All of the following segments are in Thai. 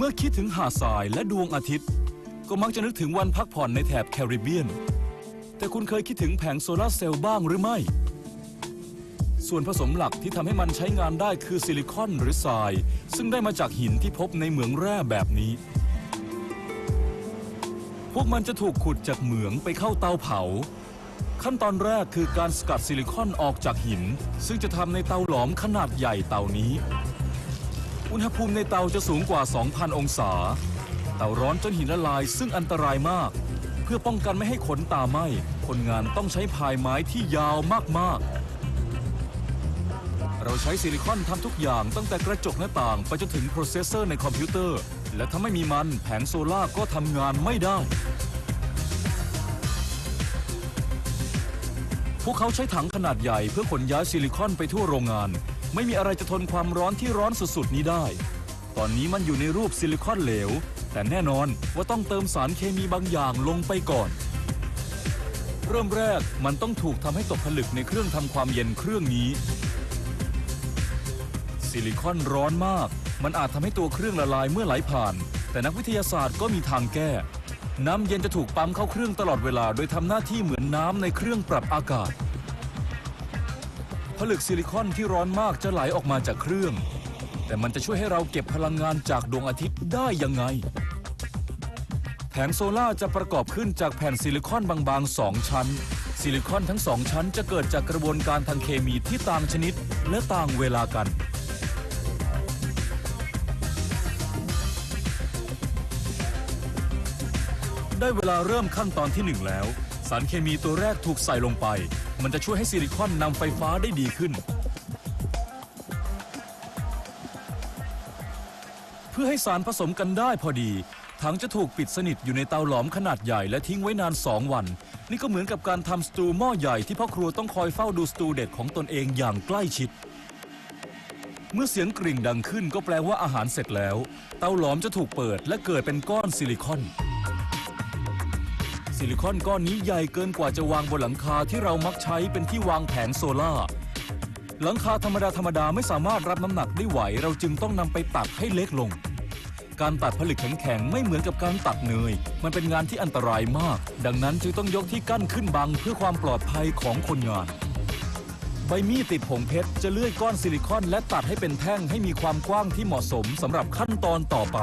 เมื่อคิดถึงหาดทรายและดวงอาทิตย์ ก็มักจะนึกถึงวันพักผ่อนในแถบแคริบเบียน แต่คุณเคยคิดถึงแผงโซลาร์เซลล์บ้างหรือไม่ ส่วนผสมหลักที่ทำให้มันใช้งานได้คือซิลิคอนหรือทราย ซึ่งได้มาจากหินที่พบในเหมืองแร่แบบนี้ พวกมันจะถูกขุดจากเหมืองไปเข้าเตาเผา ขั้นตอนแรกคือการสกัดซิลิคอนออกจากหิน ซึ่งจะทำในเตาหลอมขนาดใหญ่เตานี้ อุณหภูมิในเตาจะสูงกว่า 2,000 องศา เตาร้อนจนหินละลายซึ่งอันตรายมาก เพื่อป้องกันไม่ให้ขนตาไหม้คนงานต้องใช้พายไม้ที่ยาวมากๆ เราใช้ซิลิคอนทำทุกอย่างตั้งแต่กระจกหน้าต่างไปจนถึงโปรเซสเซอร์ในคอมพิวเตอร์ และถ้าไม่มีมันแผงโซล่าก็ทำงานไม่ได้พวกเขาใช้ถังขนาดใหญ่เพื่อขนย้ายซิลิคอนไปทั่วโรงงาน ไม่มีอะไรจะทนความร้อนที่ร้อนสุดๆนี้ได้ ตอนนี้มันอยู่ในรูปซิลิคอนเหลว แต่แน่นอนว่าต้องเติมสารเคมีบางอย่างลงไปก่อน เริ่มแรกมันต้องถูกทำให้ตกผลึกในเครื่องทำความเย็นเครื่องนี้ ซิลิคอนร้อนมาก มันอาจทำให้ตัวเครื่องละลายเมื่อไหลผ่าน แต่นักวิทยาศาสตร์ก็มีทางแก้ น้ำเย็นจะถูกปั๊มเข้าเครื่องตลอดเวลา โดยทำหน้าที่เหมือนน้ำในเครื่องปรับอากาศ ผลึกซิลิคอนที่ร้อนมากจะไหลออกมาจากเครื่อง แต่มันจะช่วยให้เราเก็บพลังงานจากดวงอาทิตย์ได้ยังไง แผงโซล่าจะประกอบขึ้นจากแผ่นซิลิคอนบางๆ 2 ชั้น ซิลิคอนทั้งสองชั้นจะเกิดจากกระบวนการทางเคมีที่ต่างชนิดและต่างเวลากันได้เวลาเริ่มขั้นตอนที่หนึ่งแล้ว สารเคมีตัวแรกถูกใส่ลงไป มันจะช่วยให้ซิลิคอนนำไฟฟ้าได้ดีขึ้น เพื่อให้สารผสมกันได้พอดี ถังจะถูกปิดสนิทอยู่ในเตาหลอมขนาดใหญ่และทิ้งไว้นาน 2 วัน นี่ก็เหมือนกับการทำสตูหม้อใหญ่ที่พ่อครัวต้องคอยเฝ้าดูสตูเด็ดของตนเองอย่างใกล้ชิดเมื่อเสียงกริ่งดังขึ้นก็แปลว่าอาหารเสร็จแล้ว เตาหลอมจะถูกเปิดและเกิดเป็นก้อนซิลิคอน ซิลิคอนก้อนนี้ใหญ่เกินกว่าจะวางบนหลังคาที่เรามักใช้เป็นที่วางแผงโซล่าหลังคาธรรมดาธรรมดาไม่สามารถรับน้ำหนักได้ไหว เราจึงต้องนำไปตัดให้เล็กลง การตัดผลึกแข็งๆไม่เหมือนกับการตัดเนย มันเป็นงานที่อันตรายมาก ดังนั้นจึงต้องยกที่กั้นขึ้นบังเพื่อความปลอดภัยของคนงาน ใบมีดติดผงเพชรจะเลื่อยก้อนซิลิคอน และตัดให้เป็นแท่งให้มีความกว้างที่เหมาะสมสำหรับขั้นตอนต่อไป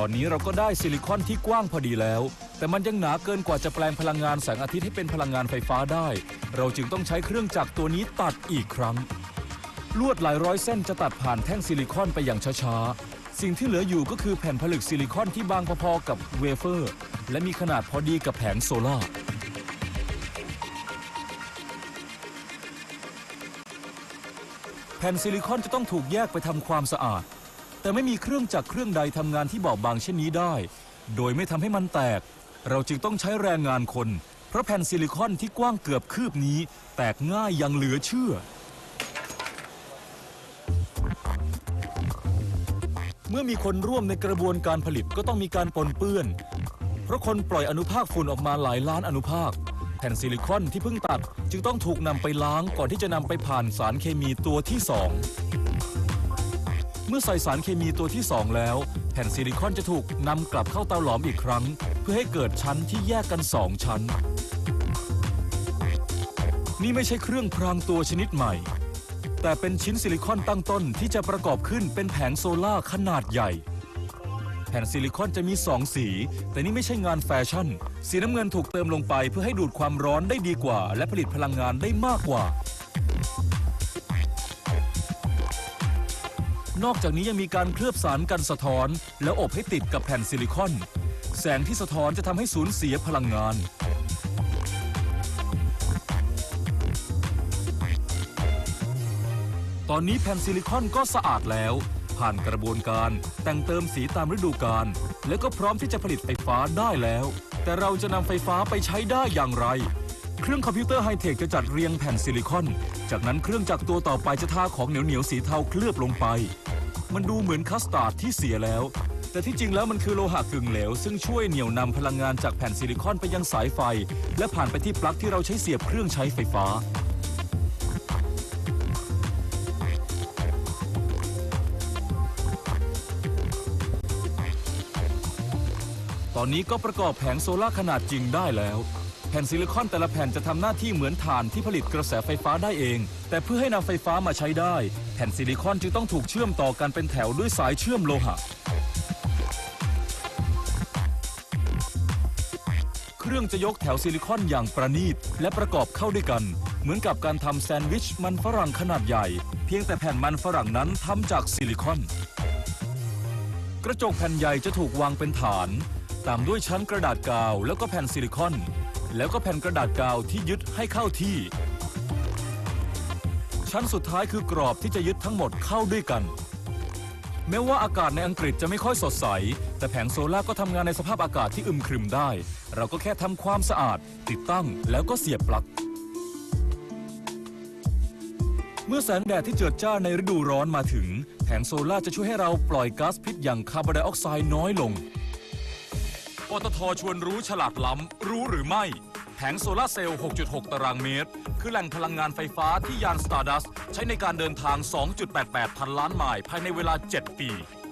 ตอนนี้เราก็ได้ซิลิคอนที่กว้างพอดีแล้ว แต่มันยังหนาเกินกว่าจะแปลงพลังงานแสงอาทิตย์ให้เป็นพลังงานไฟฟ้าได้ เราจึงต้องใช้เครื่องจักรตัวนี้ตัดอีกครั้ง ลวดหลายร้อยเส้นจะตัดผ่านแท่งซิลิคอนไปอย่างช้าๆ สิ่งที่เหลืออยู่ก็คือแผ่นผลึกซิลิคอนที่บางพอๆกับเวเฟอร์ และมีขนาดพอดีกับแผงโซล่าแผ่นซิลิคอนจะต้องถูกแยกไปทำความสะอาด แต่ไม่มีเครื่องจักรเครื่องใดทำงานที่บอบบางเช่นนี้ได้ โดยไม่ทำให้มันแตก เราจึงต้องใช้แรงงานคน เพราะแผ่นซิลิคอนที่กว้างเกือบคืบนี้ แตกง่ายอย่างเหลือเชื่อ เมื่อมีคนร่วมในกระบวนการผลิตก็ต้องมีการปนเปื้อน เพราะคนปล่อยอนุภาคฝุ่นออกมาหลายล้านอนุภาค แผ่นซิลิคอนที่เพิ่งตัด จึงต้องถูกนำไปล้างก่อนที่จะนำไปผ่านสารเคมีตัวที่สอง เมื่อใส่สารเคมีตัวที่ 2 แล้ว แผ่นซิลิคอนจะถูกนำกลับเข้าเตาหลอมอีกครั้ง เพื่อให้เกิดชั้นที่แยกกัน 2 ชั้น นี่ไม่ใช่เครื่องพรางตัวชนิดใหม่ แต่เป็นชิ้นซิลิคอนตั้งต้นที่จะประกอบขึ้นเป็นแผงโซล่าขนาดใหญ่ แผ่นซิลิคอนจะมี 2 สี แต่นี่ไม่ใช่งานแฟชั่น สีน้ำเงินถูกเติมลงไปเพื่อให้ดูดความร้อนได้ดีกว่า และผลิตพลังงานได้มากกว่า นอกจากนี้ยังมีการเคลือบสารกันสะท้อน แล้วอบให้ติดกับแผ่นซิลิคอน แสงที่สะท้อนจะทำให้สูญเสียพลังงาน ตอนนี้แผ่นซิลิคอนก็สะอาดแล้ว ผ่านกระบวนการแต่งเติมสีตามฤดูกาลแล้วก็พร้อมที่จะผลิตไฟฟ้าได้แล้ว แต่เราจะนำไฟฟ้าไปใช้ได้อย่างไรเครื่องคอมพิวเตอร์ไฮเทคจะจัดเรียงแผ่นซิลิคอน จากนั้นเครื่องจักรตัวต่อไปจะทาของเหนียวเหนียวสีเทาเคลือบลงไป มันดูเหมือนคัสตาร์ดที่เสียแล้ว แต่ที่จริงแล้วมันคือโลหะกึ่งเหลว ซึ่งช่วยเหนี่ยวนำพลังงานจากแผ่นซิลิคอนไปยังสายไฟ และผ่านไปที่ปลั๊กที่เราใช้เสียบเครื่องใช้ไฟฟ้า ตอนนี้ก็ประกอบแผงโซล่าขนาดจริงได้แล้ว แผ่นซิลิคอนแต่ละแผ่นจะทำหน้าที่เหมือนถ่านที่ผลิตกระแสไฟฟ้าได้เอง แต่เพื่อให้นำไฟฟ้ามาใช้ได้ แผ่นซิลิคอนจึงต้องถูกเชื่อมต่อกันเป็นแถวด้วยสายเชื่อมโลหะ เครื่องจะยกแถวซิลิคอนอย่างประณีตและประกอบเข้าด้วยกัน เหมือนกับการทำแซนด์วิชมันฝรั่งขนาดใหญ่ เพียงแต่แผ่นมันฝรั่งนั้นทำจากซิลิคอน กระจกแผ่นใหญ่จะถูกวางเป็นฐาน ตามด้วยชั้นกระดาษกาว แล้วก็แผ่นซิลิคอน แล้วก็แผ่นกระดาษกาวที่ยึดให้เข้าที่ ชั้นสุดท้ายคือกรอบที่จะยึดทั้งหมดเข้าด้วยกัน แม้ว่าอากาศในอังกฤษจะไม่ค่อยสดใส แต่แผงโซล่าร์ก็ทำงานในสภาพอากาศที่อึมครึมได้ เราก็แค่ทำความสะอาด ติดตั้งแล้วก็เสียบปลั๊กเมื่อแสงแดดที่เจิดจ้าในฤดูร้อนมาถึง แผงโซล่าร์จะช่วยให้เราปล่อยก๊าซพิษอย่างคาร์บอนไดออกไซด์น้อยลง ปตทชวนรู้ฉลาดล้ำ รู้หรือไม่แผงโซลาเซลล์ 6.6 ตารางเมตร คือแหล่งพลังงานไฟฟ้าที่ยานสตาร์ดัสใช้ในการเดินทาง 2.88 พันล้านไมล์ภายในเวลา 7 ปี